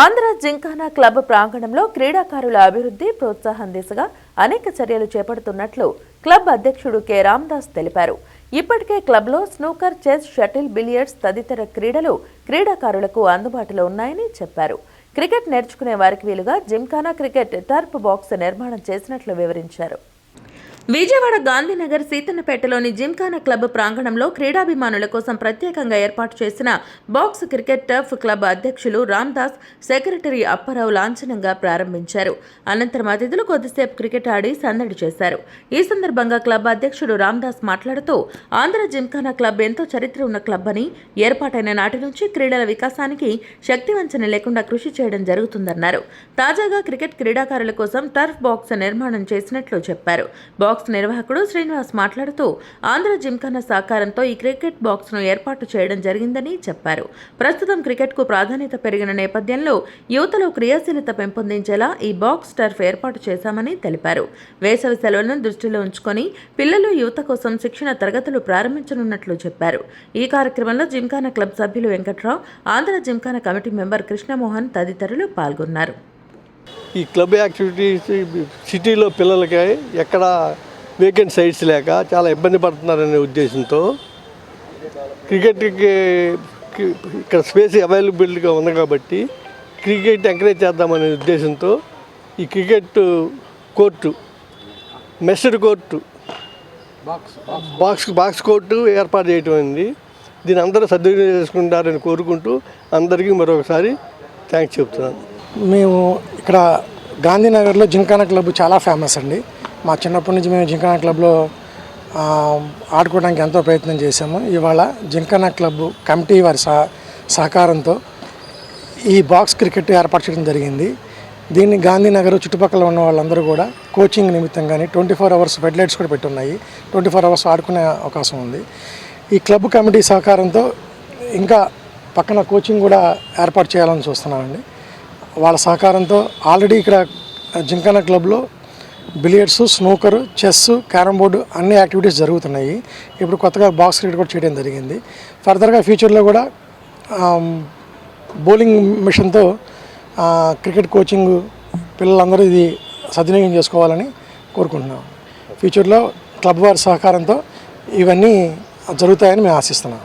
Andhra gymkhana club ప్రాంగణంలో క్రీడాకారుల అభివృద్ధి ప్రోత్సాహం దిశగా అనేక చర్యలు చేపడుతున్నట్లు క్లబ్ అధ్యక్షుడు కె. రామ్దాస్ తెలిపారు. ఇప్పటికే క్లబ్లో స్నూకర్ చెస్ షటిల్ బిలియర్డ్స్ తదితర క్రీడలు క్రీడాకారులకు అందుబాటులో ఉన్నాయని చెప్పారు. క్రికెట్ నేర్చుకునే వారికి వీలుగా జింకానా క్రికెట్ టర్ప్ బాక్స్ నిర్మాణం చేసినట్లు వివరించారు. విజయవాడ గాంధీనగర్ సీతన్నపేటలోని జిమ్ఖానా క్లబ్ ప్రాంగణంలో క్రీడాభిమానుల కోసం ప్రత్యేకంగా ఏర్పాటు చేసిన బాక్స్ క్రికెట్ టర్ఫ్ క్లబ్ అధ్యక్షులు రామ్దాస్ సెక్రటరీ అప్పారావు లాంఛనంగా ప్రారంభించారు. అనంతరం అతిథులు కొద్దిసేపు క్రికెట్ ఆడి సందడి చేశారు. ఈ సందర్భంగా క్లబ్ అధ్యక్షుడు రామ్దాస్ మాట్లాడుతూ ఆంధ్ర జిమ్ఖానా క్లబ్ ఎంతో చరిత్ర ఉన్న క్లబ్ అని ఏర్పాటైన నాటి నుంచి క్రీడల వికాసానికి శక్తివంచన లేకుండా కృషి చేయడం జరుగుతుందన్నారు. తాజాగా క్రికెట్ క్రీడాకారుల కోసం టర్ఫ్ బాక్స్ నిర్మాణం చేసినట్లు చెప్పారు. బాక్స్ నిర్వాహకుడు శ్రీనివాస్ మాట్లాడుతూ ఆంధ్ర జిమ్ఖానా సహకారంతో ఈ క్రికెట్ బాక్స్ను ఏర్పాటు చేయడం జరిగిందని చెప్పారు. ప్రస్తుతం క్రికెట్కు ప్రాధాన్యత పెరిగిన నేపథ్యంలో యువతలో క్రియాశీలత పెంపొందించేలా ఈ బాక్స్ టర్ఫ్ ఏర్పాటు చేశామని తెలిపారు. వేసవి సెలవులను దృష్టిలో ఉంచుకొని పిల్లలు యువత కోసం శిక్షణ తరగతులు ప్రారంభించనున్నట్లు చెప్పారు. ఈ కార్యక్రమంలో జిమ్ఖానా క్లబ్ సభ్యులు వెంకట్రావు ఆంధ్ర జిమ్ఖానా కమిటీ మెంబర్ కృష్ణమోహన్ తదితరులు పాల్గొన్నారు. ఈ క్లబ్ యాక్టివిటీస్ సిటీలో పిల్లలకి ఎక్కడ వేకెంట్ సైట్స్ లేక చాలా ఇబ్బంది పడుతున్నారనే ఉద్దేశంతో క్రికెట్కి ఇక్కడ స్పేస్ అవైలబిలిటీగా ఉంది కాబట్టి క్రికెట్ ఎంకరేజ్ చేద్దామనే ఉద్దేశంతో ఈ cricket court meshed court box box court ఏర్పాటు చేయటం అయింది. దీని అందరూ సద్వినియోగం చేసుకుంటారని కోరుకుంటూ అందరికీ మరొకసారి థ్యాంక్స్ చెప్తున్నాను. మేము ఇక్కడ గాంధీనగర్లో జింకానా క్లబ్ చాలా ఫేమస్ అండి. మా చిన్నప్పటి నుంచి మేము జింకన క్లబ్లో ఆడుకోవడానికి ఎంతో ప్రయత్నం చేశాము. ఇవాళ జింకన క్లబ్ కమిటీ వారి సహ సహకారంతో ఈ బాక్స్ క్రికెట్ ఏర్పాటు చేయడం జరిగింది. దీన్ని గాంధీనగర్ చుట్టుపక్కల ఉన్న వాళ్ళందరూ కూడా కోచింగ్ నిమిత్తం కానీ ట్వంటీ ఫోర్ అవర్స్ ఫెడ్లైట్స్ కూడా పెట్టున్నాయి. ట్వంటీ ఫోర్ అవర్స్ ఆడుకునే అవకాశం ఉంది. ఈ క్లబ్ కమిటీ సహకారంతో ఇంకా పక్కన కోచింగ్ కూడా ఏర్పాటు చేయాలని చూస్తున్నామండి. వాళ్ళ సహకారంతో ఆల్రెడీ ఇక్కడ జింకానా క్లబ్లో billiards snooker chess carrom board అన్ని యాక్టివిటీస్ జరుగుతున్నాయి. ఇప్పుడు కొత్తగా బాక్స్ క్రికెట్ కూడా చేయడం జరిగింది. ఫర్దర్గా ఫ్యూచర్లో కూడా బౌలింగ్ మిషన్తో క్రికెట్ కోచింగ్ పిల్లలందరూ ఇది సద్వినియోగం చేసుకోవాలని కోరుకుంటున్నాం. ఫ్యూచర్లో క్లబ్ వారి సహకారంతో ఇవన్నీ జరుగుతాయని మేము ఆశిస్తున్నాం.